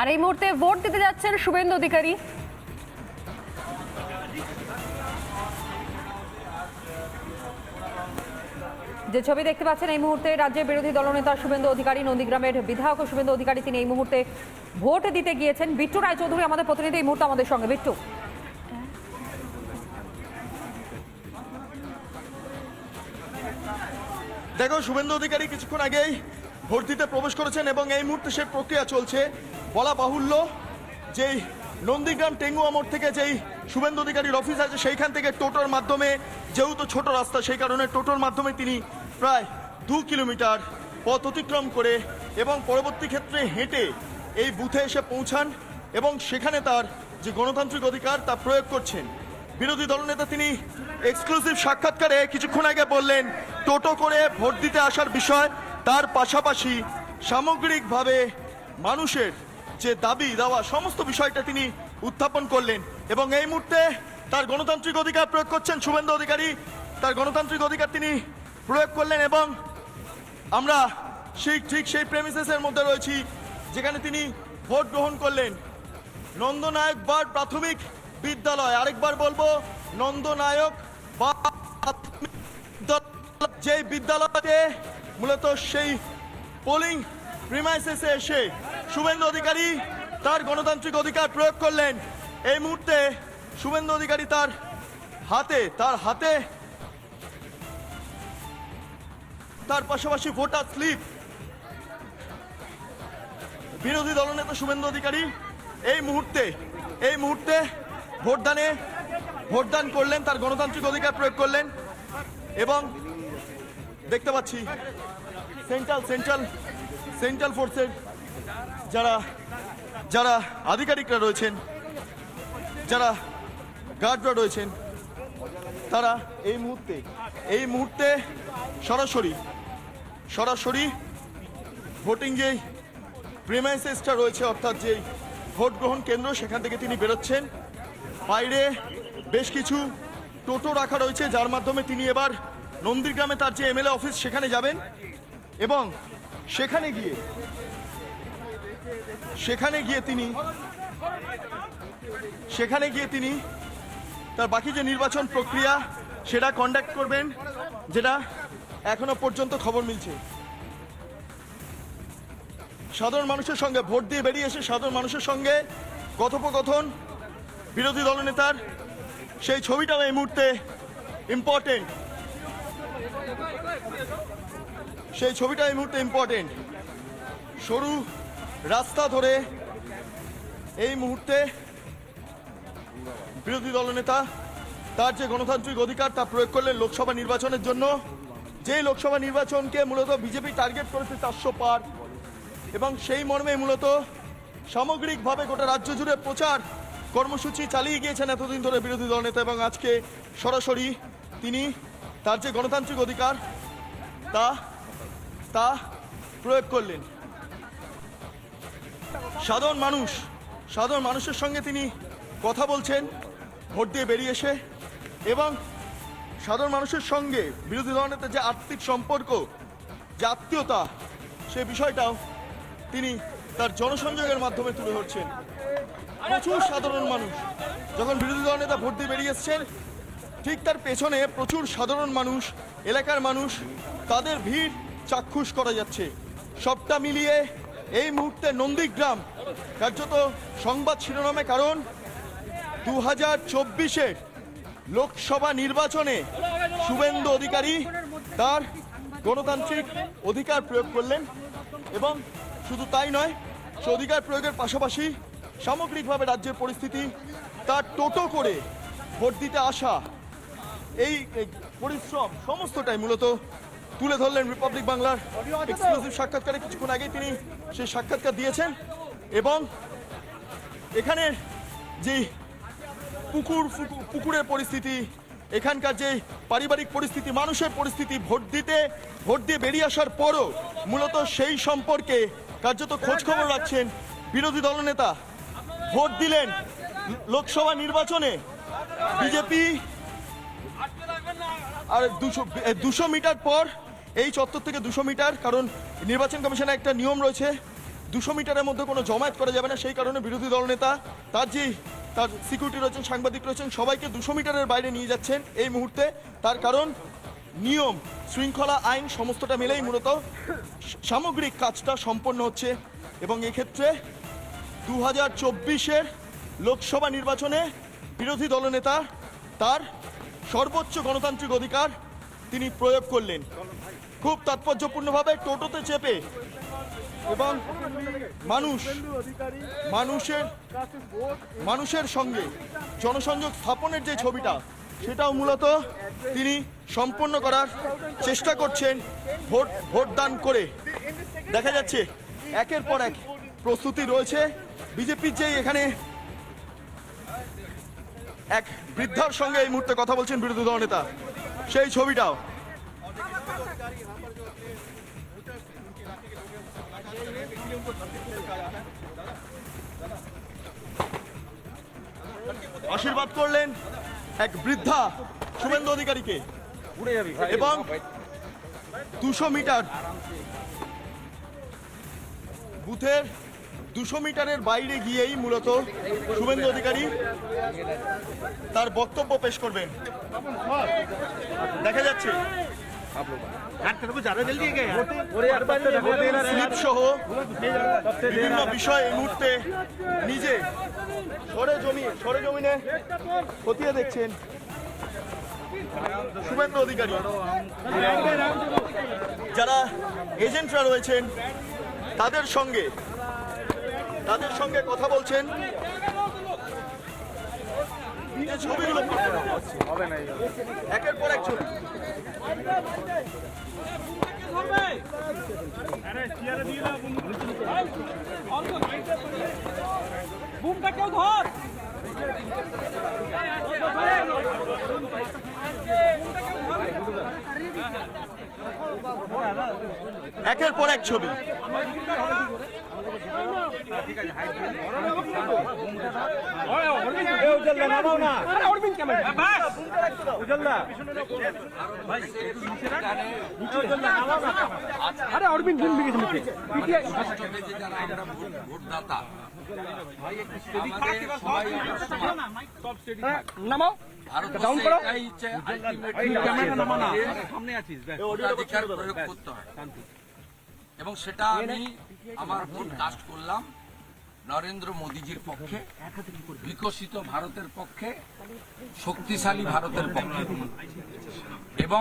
আর এই মুহূর্তে ভোট দিতে যাচ্ছেন শুভেন্দু অধিকারী। যে ছবি দেখতে পাচ্ছেন এই মুহূর্তে রাজ্যের বিরোধী দলনেতা শুভেন্দু অধিকারী, নন্দীগ্রামের বিধায়ক শুভেন্দু অধিকারী, তিনি এই মুহূর্তে ভোট দিতে গিয়েছেন। বিট্টু রায়চৌধুরী আমাদের প্রতিনিধি, এই মুহূর্তে আমাদের সঙ্গে। বিট্টু। দেখো, শুভেন্দু অধিকারী কিছুক্ষণ আগেই ভর্তিতে প্রবেশ করেছেন এবং এই মুহূর্তে সে প্রক্রিয়া চলছে। বলা বাহুল্য যেই নন্দীগ্রাম টেঙ্গু আমর থেকে যেই শুভেন্দু অধিকারীর অফিস আছে, সেইখান থেকে টোটোর মাধ্যমে, যেহেতু ছোট রাস্তা, সেই কারণে টোটোর মাধ্যমে তিনি প্রায় দু কিলোমিটার পথ অতিক্রম করে এবং পরবর্তী ক্ষেত্রে হেঁটে এই বুথে এসে পৌঁছান এবং সেখানে তার যে গণতান্ত্রিক অধিকার, তা প্রয়োগ করছেন। বিরোধী দলনেতা তিনি এক্সক্লুসিভ সাক্ষাৎকারে কিছুক্ষণ আগে বললেন টোটো করে ভোট দিতে আসার বিষয়, তার পাশাপাশি সামগ্রিকভাবে মানুষের যে দাবি দেওয়া, সমস্ত বিষয়টা তিনি উত্থাপন করলেন। এবং এই মুহূর্তে তার গণতান্ত্রিক অধিকার প্রয়োগ করছেন শুভেন্দু অধিকারী। তার গণতান্ত্রিক অধিকার তিনি প্রয়োগ করলেন এবং আমরা সেই, ঠিক সেই প্রেমিসেসের মধ্যে রয়েছি, যেখানে তিনি ভোট গ্রহণ করলেন। নন্দনায়ক বার প্রাথমিক বিদ্যালয়। আরেকবার বলব, নন্দনায়ক বা যে বিদ্যালয়তে মূলত সেই পোলিং প্রিমাইসেসে এসে শুভেন্দু অধিকারী তার গণতান্ত্রিক অধিকার প্রয়োগ করলেন। এই মুহূর্তে শুভেন্দু অধিকারী তার হাতে তার হাতে তার পাশাপাশি ভোটার স্লিপ। বিরোধী দলনেতা শুভেন্দু অধিকারী এই মুহূর্তে এই মুহূর্তে ভোটদানে, ভোটদান করলেন, তার গণতান্ত্রিক অধিকার প্রয়োগ করলেন এবং দেখতে পাচ্ছি। সেন্ট্রাল সেন্ট্রাল সেন্ট্রাল ফোর্সের যারা যারা আধিকারিকরা রয়েছেন, যারা গার্ডরা রয়েছেন, তারা এই মুহূর্তে এই মুহূর্তে সরাসরি সরাসরি ভোটিং যেই প্রিমাইসেসটা রয়েছে, অর্থাৎ যেই ভোট গ্রহণ কেন্দ্র, সেখান থেকে তিনি বেরোচ্ছেন। বাইরে বেশ কিছু টোটো রাখা রয়েছে, যার মাধ্যমে তিনি এবার নন্দীগ্রামে তার যে এমএলএ অফিস, সেখানে যাবেন এবং সেখানে গিয়ে সেখানে গিয়ে তিনি, সেখানে গিয়ে তিনি তার বাকি যে নির্বাচন প্রক্রিয়া, সেটা কন্ডাক্ট করবেন, যেটা এখনও পর্যন্ত খবর মিলছে। সাধারণ মানুষের সঙ্গে ভোট দিয়ে বেরিয়ে এসে সাধারণ মানুষের সঙ্গে কথোপকথন, বিরোধী দলনেতার, সেই ছবিটাও এই মুহূর্তে ইম্পর্টেন্ট সেই ছবিটা এই মুহূর্তে ইম্পর্টেন্ট সরু রাস্তা ধরে এই মুহূর্তে বিরোধী দলনেতা তার যে গণতান্ত্রিক অধিকার তা প্রয়োগ করলেন লোকসভা নির্বাচনের জন্য। যেই লোকসভা নির্বাচনকে মূলত বিজেপি টার্গেট করেছে চারশো পার এবং সেই মর্মে মূলত সামগ্রিকভাবে গোটা রাজ্য জুড়ে প্রচার কর্মসূচি চালিয়ে গিয়েছেন এতদিন ধরে বিরোধী দলনেতা এবং আজকে সরাসরি তিনি তার যে গণতান্ত্রিক অধিকার, তা তা প্রয়োগ করলেন। সাধারণ মানুষ, সাধারণ মানুষের সঙ্গে তিনি কথা বলছেন, ভোট দিয়ে বেরিয়ে এসে, এবং সাধারণ মানুষের সঙ্গে বিরোধী দলনেতা যে আর্থিক সম্পর্ক, যে আত্মীয়তা, সে বিষয়টাও তিনি তার জনসংযোগের মাধ্যমে তুলে ধরছেন। প্রচুর সাধারণ মানুষ, যখন বিরোধী দলনেতা ভোট দিয়ে বেরিয়ে এসছেন ঠিক তার পেছনে প্রচুর সাধারণ মানুষ, এলাকার মানুষ, তাদের ভিড় চাক্ষুষ করা যাচ্ছে। সবটা মিলিয়ে এই মুহূর্তে নন্দীগ্রাম। কার্যত সংবাদ শিরোনামে কারণ দু হাজার চব্বিশের লোকসভা নির্বাচনে শুভেন্দু অধিকারী তার গণতান্ত্রিক অধিকার প্রয়োগ করলেন এবং শুধু তাই নয়, সে অধিকার প্রয়োগের পাশাপাশি সামগ্রিকভাবে রাজ্যের পরিস্থিতি তার টোটো করে ভোট দিতে আসা এই পরিশ্রম সমস্তটাই মূলত তুলে ধরলেন রিপাবলিক বাংলার এক্সক্লুসিভ সাক্ষাৎকারে কিছুক্ষণ আগেই তিনি সেই সাক্ষাৎকার দিয়েছেন এবং এখানের যে পুকুর পুকুরের পরিস্থিতি, এখানকার যে পারিবারিক পরিস্থিতি, মানুষের পরিস্থিতি, ভোট দিতে, ভোট দিয়ে বেরিয়ে আসার পরও মূলত সেই সম্পর্কে কার্যত খোঁজখবর রাখছেন বিরোধী দলনেতা। ভোট দিলেন লোকসভা নির্বাচনে। বিজেপি আর দুশো দুশো মিটার পর, এই চত্বর থেকে দুশো মিটার, কারণ নির্বাচন কমিশনের একটা নিয়ম রয়েছে, দুশো মিটারের মধ্যে কোনো জমায়েত করা যাবে না, সেই কারণে বিরোধী দলনেতা তার যে, তার সিকিউরিটি রয়েছেন, সাংবাদিক রয়েছেন, সবাইকে দুশো মিটারের বাইরে নিয়ে যাচ্ছেন এই মুহূর্তে। তার কারণ, নিয়ম, শৃঙ্খলা, আইন সমস্তটা মিলেই মূলত সামগ্রিক কাজটা সম্পন্ন হচ্ছে এবং এক্ষেত্রে দু হাজার চব্বিশের লোকসভা নির্বাচনে বিরোধী দলনেতা, তার সর্বোচ্চ গণতান্ত্রিক অধিকার তিনি প্রয়োগ করলেন। খুব তাৎপর্যপূর্ণভাবে টোটোতে চেপে এবং মানুষ, মানুষের মানুষের সঙ্গে জনসংযোগ স্থাপনের যে ছবিটা, সেটাও মূলত তিনি সম্পন্ন করার চেষ্টা করছেন ভোট, ভোটদান করে। দেখা যাচ্ছে একের পর এক প্রস্তুতি রয়েছে। বিজেপির যে এখানে এক বৃদ্ধার সঙ্গে এই মুহূর্তে কথা বলছেন বিরোধী দল নেতা। সেই ছবিটাও। আশীর্বাদ করলেন এক বৃদ্ধা শুভেন্দু অধিকারীকে। এবং দুশো মিটার বুথের দুশো মিটারের বাইরে গিয়েই মূলত শুভেন্দু অধিকারী তার বক্তব্য পেশ করবেন। দেখা যাচ্ছে। সহ বিভিন্ন বিষয় এই মুহূর্তে নিজে সরে জমি সরে জমিনে খতিয়ে দেখছেন শুভেন্দু অধিকারী। যারা এজেন্টরা রয়েছেন, তাদের সঙ্গে তাদের সঙ্গে কথা বলছেন। যে ছবিগুলো একের পর এক ছবি। বুমটা কেউ ধর একের পর এক ছবি। আরে ভোটদাতা। নামাও। ডাউন করো। প্রয়োগ করতে হয়। এবং সেটা আমি আমার ভোট কাস্ট করলাম। নরেন্দ্র মোদীজির পক্ষে বিকশিত ভারতের পক্ষে শক্তিশালী ভারতের পক্ষে। এবং